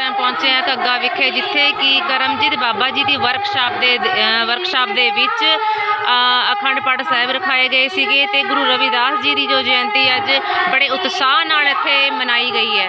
Time ਪਹੁੰਚੇ ਆ ਘੱਗਾ ਵਿਖੇ, ਜਿੱਥੇ ਕਿ ਕਰਮਜੀਤ ਬਾਬਾ ਜੀ ਦੀ ਵਰਕਸ਼ਾਪ ਦੇ ਵਰਕਸ਼ਾਪ ਦੇ ਵਿੱਚ ਅਖੰਡ ਪਾਠ ਸਾਹਿਬ ਰਖਾਏ ਗਏ ਸੀਗੇ ਤੇ ਗੁਰੂ ਰਵਿਦਾਸ ਜੀ ਦੀ ਜੋ ਜਯੰਤੀ ਅੱਜ ਬੜੇ ਉਤਸ਼ਾਹ ਨਾਲ ਇੱਥੇ ਮਨਾਈ ਗਈ ਹੈ।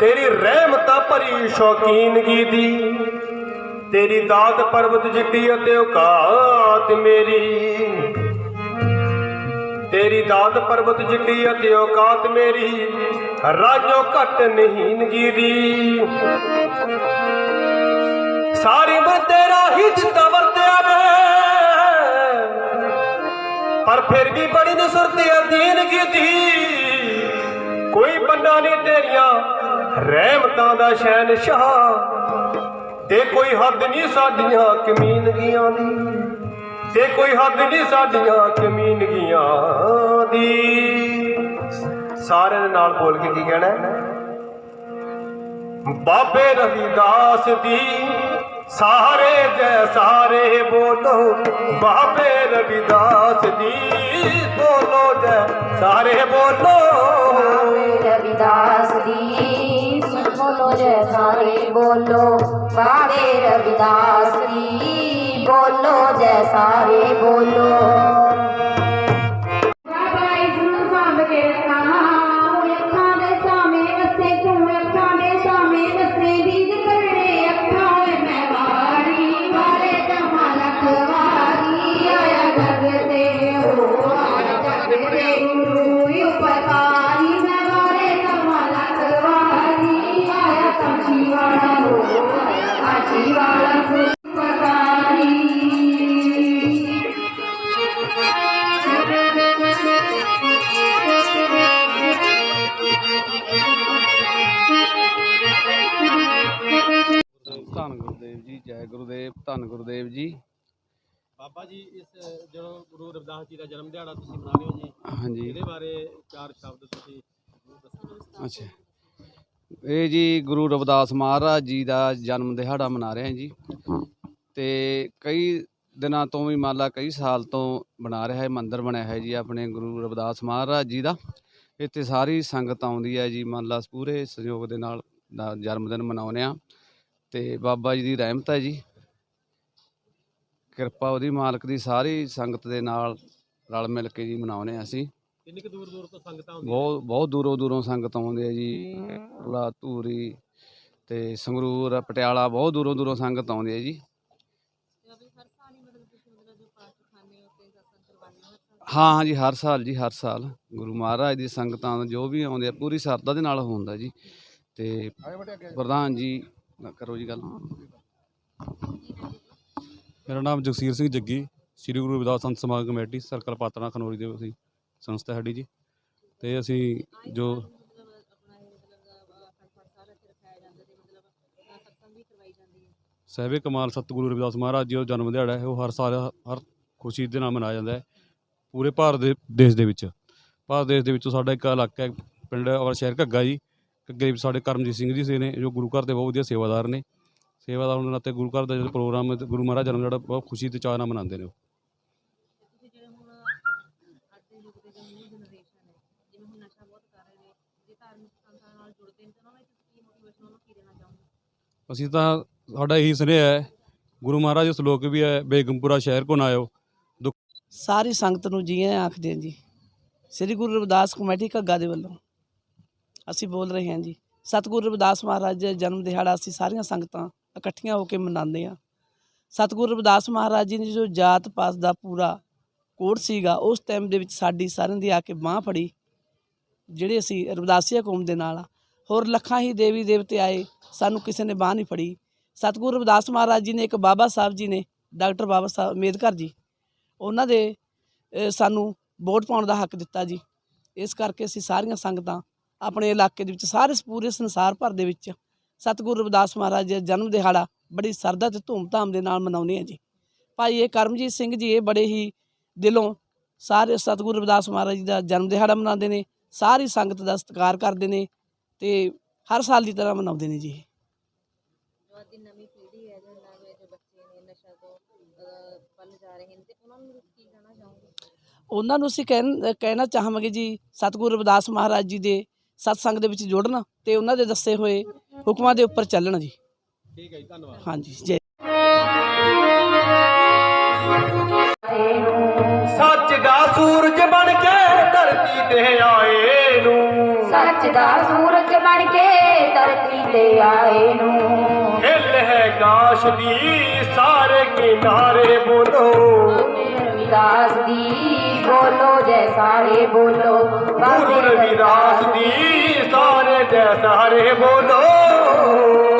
ਤੇਰੀ ਹੱਦ ਰਹਿਮਤਾਂ ਭਰੀ ਸ਼ੌਕੀਨਗੀ ਦੀ ਤੇਰੀ ਦਾਤ ਪਰਬਤ ਜਿੱਡੀ ਅਤੇ ਔਕਾਤ ਮੇਰੀ। ਤੇਰੀ ਦਾਤ ਪਰਬਤ ਜਿੱਡੀ ਅਤੇ ਔਕਾਤ ਮੇਰੀ। ਰਾਜੋ ਘਟ ਨਹੀਂਨਗੀ ਦੀ ਸਾਰੀ ਮੈਂ ਤੇਰਾ ਹੀ ਦਿੱਤਾ ਵਰਤਿਆ ਵੇ ਪਰ ਫਿਰ ਵੀ ਬੜੀ ਨਸਰਤ ਅਧੀਨ ਕੀਤੀ ਕੋਈ ਬੰਦਾ ਨਹੀਂ ਤੇਰੀਆਂ ਰਹਿਮਤਾਂ ਦਾ ਸ਼ੈਨ ਸ਼ਾਹ ਤੇ ਕੋਈ ਹੱਦ ਨਹੀਂ ਸਾਡੀਆਂ ਕਮੀਨਗੀਆਂ ਦੀ। ਤੇ ਕੋਈ ਹੱਦ ਨਹੀਂ ਸਾਡੀਆਂ ਕਮੀਨਗੀਆਂ ਦੀ। ਸਾਰਿਆਂ ਦੇ ਨਾਲ ਬੋਲ ਕੇ ਕੀ ਕਹਿਣਾ ਬਾਬੇ ਰਵਿਦਾਸ ਦੀ, ਸਾਰੇ ਜੈ ਸਾਰੇ ਬੋਲੋ। ਬਾਬੇ ਰਵਿਦਾਸ ਦੀ, ਬੋਲੋ ਜੈ, ਸਾਰੇ ਬੋਲੋ। ਰਵਿਦਾਸ बोलो जय सारे बोलो बाबे रविदास दी बोलो जय सारे बोलो ਜੀ ਜੈ ਗੁਰਦੇਵ ਧੰਨ ਗੁਰਦੇਵ ਜੀ। ਬਾਬਾ ਜੀ ਇਸ ਜਦੋਂ ਗੁਰੂ ਰਵਿਦਾਸ ਜੀ ਦਾ ਜਨਮ ਦਿਹਾੜਾ ਤੁਸੀਂ ਮਨਾ ਰਹੇ ਹੋ ਜੀ ਹਾਂਜੀ। ਇਹਦੇ ਬਾਰੇ ਚਾਰ ਸ਼ਬਦ ਤੁਸੀਂ ਦੱਸੋ। ਅੱਛਾ। ਇਹ ਜੀ ਗੁਰੂ ਰਵਿਦਾਸ ਮਹਾਰਾਜ ਜੀ ਦਾ ਜਨਮ ਦਿਹਾੜਾ ਮਨਾ ਰਹੇ ਹਾਂ ਜੀ। ਤੇ ਕਈ ਦਿਨਾਂ ਤੋਂ ਵੀ ਮੰਨ ਲਾ ਕਈ ਸਾਲ ਤੋਂ ਬਣਾ ਰਿਹਾ ਹੈ ਮੰਦਿਰ ਬਣਿਆ ਹੈ ਜੀ ਆਪਣੇ ਗੁਰੂ ਰਵਿਦਾਸ ਮਹਾਰਾਜ ਜੀ ਦਾ। ਇੱਥੇ ਸਾਰੀ ਸੰਗਤ ਆਉਂਦੀ ਹੈ ਜੀ ਮੰਨ ਲਾ ਪੂਰੇ ਸਹਿਯੋਗ ਦੇ ਨਾਲ ਦਾ ਜਨਮ ਦਿਨ ਮਨਾਉਂਦੇ ਆ ਤੇ ਬਾਬਾ ਜੀ ਦੀ ਰਹਿਮਤ ਹੈ ਜੀ। ਕਿਰਪਾ ਉਹਦੀ ਮਾਲਕ ਦੀ ਸਾਰੀ ਸੰਗਤ ਦੇ ਨਾਲ ਰਲ ਮਿਲ ਕੇ ਜੀ ਮਨਾਉਂਦੇ ਹਾਂ ਅਸੀਂ। ਕਿੰਨੀ ਕੁ ਦੂਰ ਦੂਰ ਤੋਂ ਸੰਗਤਾਂ ਆਉਂਦੀਆਂ? ਬਹੁਤ ਬਹੁਤ ਦੂਰੋਂ ਦੂਰੋਂ ਸੰਗਤ ਆਉਂਦੇ ਆ ਜੀ। ਲਾ ਧੂਰੀ ਤੇ ਸੰਗਰੂਰ ਪਟਿਆਲਾ ਬਹੁਤ ਦੂਰੋਂ ਦੂਰੋਂ ਸੰਗਤ ਆਉਂਦੀ ਹੈ ਜੀ। ਹਾਂ ਹਾਂ ਜੀ ਹਰ ਸਾਲ ਜੀ ਹਰ ਸਾਲ। ਗੁਰੂ ਮਹਾਰਾਜ ਦੀ ਸੰਗਤਾਂ ਜੋ ਵੀ ਆਉਂਦੇ ਆ ਪੂਰੀ ਸਰਦਾ ਦੇ ਨਾਲ ਹੁੰਦਾ ਜੀ। ਤੇ ਪ੍ਰਧਾਨ ਜੀ ਨਾ ਕਰੋ ਜੀ ਗੱਲ। ਮੇਰਾ ਨਾਮ ਜਗਸੀਰ ਸਿੰਘ ਜੱਗੀ, ਸ੍ਰੀ ਗੁਰੂ ਰਵਿਦਾਸ ਸੰਤ ਸਮਾਗਮ ਕਮੇਟੀ, ਸਰਕਲ ਪਾਤਣਾ ਖਨੌਰੀ ਦੇ ਅਸੀਂ ਸੰਸਥਾ ਸਾਡੀ ਜੀ। ਤੇ ਅਸੀਂ ਜੋ ਸਹਿਬੇ ਕਮਾਲ ਸਤਿਗੁਰੂ ਰਵਿਦਾਸ ਮਹਾਰਾਜ ਜੀ ਦਾ ਜਨਮ ਦਿਹਾੜਾ ਹੈ, ਉਹ ਹਰ ਸਾਲ ਹਰ ਖੁਸ਼ੀ ਦੇ ਨਾਲ ਮਨਾਇਆ ਜਾਂਦਾ ਹੈ, ਪੂਰੇ ਭਾਰਤ ਦੇ ਦੇਸ਼ ਦੇ ਵਿੱਚ। ਭਾਰਤ ਦੇਸ਼ ਦੇ ਵਿੱਚੋਂ ਸਾਡਾ ਇੱਕ ਇਲਾਕਾ ਹੈ, ਪਿੰਡ ਔਰ ਸ਼ਹਿਰ ਘੱਗਾ ਜੀ। ਘੱਗੇ ਵਿੱਚ ਸਾਡੇ ਕਰਮਜੀਤ ਸਿੰਘ ਜੀ ਸੀ ਨੇ, ਜੋ ਗੁਰੂ ਘਰ ਦੇ ਬਹੁਤ ਵਧੀਆ ਸੇਵਾਦਾਰ ਨੇ। ਸੇਵਾਦਾਰ ਉਹਨਾਂ ਨਾਤੇ ਗੁਰੂ ਘਰ ਦਾ ਜਿਹੜਾ ਪ੍ਰੋਗਰਾਮ ਹੈ ਤੇ ਗੁਰੂ ਮਹਾਰਾਜ ਜਨਮ ਜਿਹੜਾ ਬਹੁਤ ਖੁਸ਼ੀ ਤੇ ਚਾਅ ਨਾਲ ਮਨਾਉਂਦੇ ਨੇ ਉਹ। ਅਸੀਂ ਤਾਂ ਸਾਡਾ ਇਹੀ ਸੁਨੇਹਾ ਹੈ, ਗੁਰੂ ਮਹਾਰਾਜ ਦੇ ਸ਼ਲੋਕ ਵੀ ਹੈ, ਬੇਗਮਪੁਰਾ ਸ਼ਹਿਰ ਕੋ ਨਾ ਆਇਓ। ਦੁੱਖ ਸਾਰੀ ਸੰਗਤ ਨੂੰ ਜੀ ਆਖਦੇ ਹਾਂ ਜੀ। ਸ੍ਰੀ ਗੁਰੂ ਰਵਿਦਾਸ ਕਮੇਟੀ ਘੱਗਾ ਦੇ ਵੱਲੋਂ। ਅਸੀਂ ਬੋਲ ਰਹੇ ਹਾਂ ਜੀ। ਸਤਿਗੁਰੂ ਰਵਿਦਾਸ ਮਹਾਰਾਜ ਦਾ ਜਨਮ ਦਿਹਾੜਾ ਅਸੀਂ ਸਾਰੀਆਂ ਸੰਗਤਾਂ ਇਕੱਠੀਆਂ ਹੋ ਕੇ ਮਨਾਉਂਦੇ ਹਾਂ। ਸਤਿਗੁਰੂ ਰਵਿਦਾਸ ਮਹਾਰਾਜ ਜੀ ਨੇ ਜੋ ਜਾਤ ਪਾਤ ਦਾ ਪੂਰਾ ਕੋਡ ਸੀਗਾ, ਉਸ ਟਾਈਮ ਦੇ ਵਿੱਚ ਸਾਡੀ ਸਾਰਿਆਂ ਦੀ ਆ ਕੇ ਬਾਹ ਫੜੀ, ਜਿਹੜੇ ਅਸੀਂ ਰਵਿਦਾਸੀਆ ਕੌਮ ਦੇ ਨਾਲ ਆ। ਹੋਰ ਲੱਖਾਂ ਹੀ ਦੇਵੀ ਦੇਵਤੇ ਆਏ, ਸਾਨੂੰ ਕਿਸੇ ਨੇ ਬਾਹ ਨਹੀਂ ਫੜੀ। ਸਤਿਗੁਰੂ ਰਵਿਦਾਸ ਮਹਾਰਾਜ ਜੀ ਨੇ ਇੱਕ ਬਾਬਾ ਸਾਹਿਬ ਜੀ ਨੇ, ਡਾਕਟਰ ਬਾਬਾ ਸਾਹਿਬ ਅੰਬੇਦਕਰ ਜੀ, ਉਹਨਾਂ ਦੇ ਸਾਨੂੰ ਵੋਟ ਪਾਉਣ ਦਾ ਹੱਕ ਦਿੱਤਾ ਜੀ। ਇਸ ਕਰਕੇ ਅਸੀਂ ਸਾਰੀਆਂ ਸੰਗਤਾਂ ਆਪਣੇ ਇਲਾਕੇ ਦੇ ਵਿੱਚ ਸਾਰੇ ਪੂਰੇ ਸੰਸਾਰ ਭਰ ਦੇ ਵਿੱਚ ਸਤਿਗੁਰੂ ਰਵਿਦਾਸ ਮਹਾਰਾਜ ਜੀ ਦਾ ਜਨਮ ਦਿਹਾੜਾ ਬੜੀ ਸਰਦਾ ਤੇ ਧੂਮਧਾਮ ਦੇ ਨਾਲ ਮਨਾਉਂਦੇ ਆ ਜੀ। ਭਾਈ ਇਹ ਕਰਮਜੀਤ ਸਿੰਘ ਜੀ ਇਹ ਬੜੇ ਹੀ ਦਿਲੋਂ ਸਾਰੇ ਸਤਿਗੁਰੂ ਰਵਿਦਾਸ ਮਹਾਰਾਜ ਜੀ ਦਾ ਜਨਮ ਦਿਹਾੜਾ ਮਨਾਉਂਦੇ ਨੇ ਸਾਰੀ ਸੰਗਤ ਦਾ ਸਤਿਕਾਰ ਕਰਦੇ ਨੇ ਤੇ ਹਰ ਸਾਲ ਦੀ ਤਰ੍ਹਾਂ ਮਨਾਉਂਦੇ ਨੇ ਜੀ ਦੀ ਨਵੀਂ ਪੀੜ੍ਹੀ ਹੈ ਜੋ ਨਵੇਂ ਜੋ ਬੱਚੇ ਨੇ ਨਸ਼ਾ ਤੋਂ ਅਹ, ਵੱਲ ਜਾ ਰਹੇ ਨੇ ਤੇ ਉਹਨਾਂ ਨੂੰ ਕੀ ਕਹਿਣਾ ਚਾਹੋਗੇ? ਉਹਨਾਂ ਨੂੰ ਅਸੀਂ ਕਹਿਣ ਕਹਿਣਾ ਚਾਹਾਂਗੇ ਜੀ ਸਤਿਗੁਰੂ ਰਵਿਦਾਸ ਮਹਾਰਾਜ ਜੀ ਦੇ ਸਤਸੰਗ ਦੇ ਵਿੱਚ ਜੁੜਨ ਤੇ ਉਹਨਾਂ ਦੇ ਦੱਸੇ ਹੋਏ ਹੁਕਮਾਂ ਦੇ ਉੱਪਰ ਚੱਲਣ ਜੀ। ਠੀਕ ਹੈ ਜੀ ਧੰਨਵਾਦ। ਹਾਂਜੀ ਜੈ ਸੱਚ ਦਾ ਸੂਰਜ ਬਣ ਕੇ ਧਰਤੀ ਤੇ ਆਏ ਨੂੰ। ਸੱਚ ਦਾ ਸੂਰਜ ਬਣ ਕੇ ਧਰਤੀ ਤੇ ਆਏ ਨੂੰ। ਹਿੱਲ ਹੈ ਕਾਸ਼ ਦੀ ਸਾਰੇ ਕਿਨਾਰੇ ਬੋਲੋ। ਰਵਿਦਾਸ ਦੀ ਬੋਲੋ ਜੈ ਸਾਰੇ ਬੋਲੋ। ਗੁਰੂ ਰਵਿਦਾਸ ਦੀ ਸਾਰੇ ਜੈ ਸਾਰੇ ਬੋਲੋ।